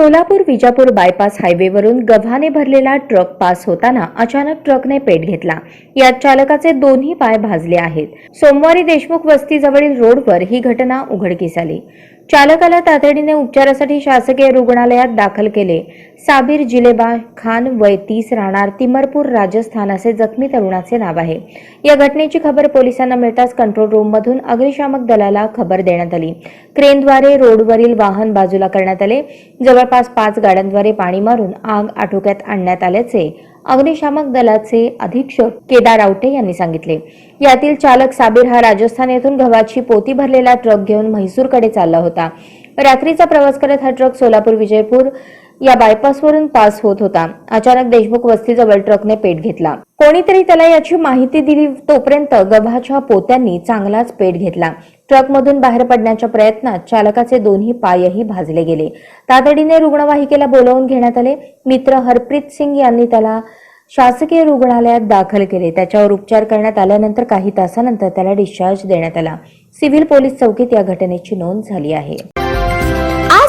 Solapur Vijapur bypass हायवेवरून गव्हाने भरलेला ट्रक पास होताना अचानक ट्रकने पेट घेतला. यात चालकाचे दोन्ही पाय भाजले आहेत. सोमवारी देशमुख वस्तीजवळील रोडवर ही घटना उघडकीस आली. चालकाला तातडीने उपचारासाठी शासकीय रुग्णालयात दाखल केले. साबीर जिलेबा खान वय तीस राहणार तिमरपूर राजस्थान असे जखमी तरुणाचे नाव आहे. या घटनेची खबर पोलिसांना मिळताच कंट्रोल रूममधून अग्निशामक दलाला खबर देण्यात आली. क्रेनद्वारे रोडवरील वाहन बाजूला करण्यात आले. जवळपास पाच गाड्यांद्वारे पाणी मारून आग आटोक्यात आणण्यात आल्याचे अग्निशामक दलाचे अधीक्षक केदार रावटे यांनी सांगितले. यातील चालक साबीर हा राजस्थान येथून गव्हाची पोती भरलेला ट्रक घेऊन म्हैसूरकडे चालला होता. रात्रीचा प्रवास करत हा ट्रक सोलापूर विजयपूर या बायपासवरून पास होत होता. अचानक देशमुख वस्तीजवळ ट्रकने पेट घेतला. कोणीतरी त्याला याची माहिती दिली तोपर्यंत गव्हाच्या पोत्यांनी चांगलाच पेट घेतला. ट्रकमधून बाहेर पडण्याच्या प्रयत्नात चालकाचे दोन्ही पायही भाजले गेले. तातडीने रुग्णवाहिकेला बोलावून घेण्यात आले. मित्र हरप्रीत सिंग यांनी त्याला शासकीय रुग्णालयात दाखल केले. त्याच्यावर उपचार करण्यात आल्यानंतर काही तासानंतर त्याला डिस्चार्ज देण्यात आला. सिव्हिल पोलीस चौकीत या घटनेची नोंद झाली आहे.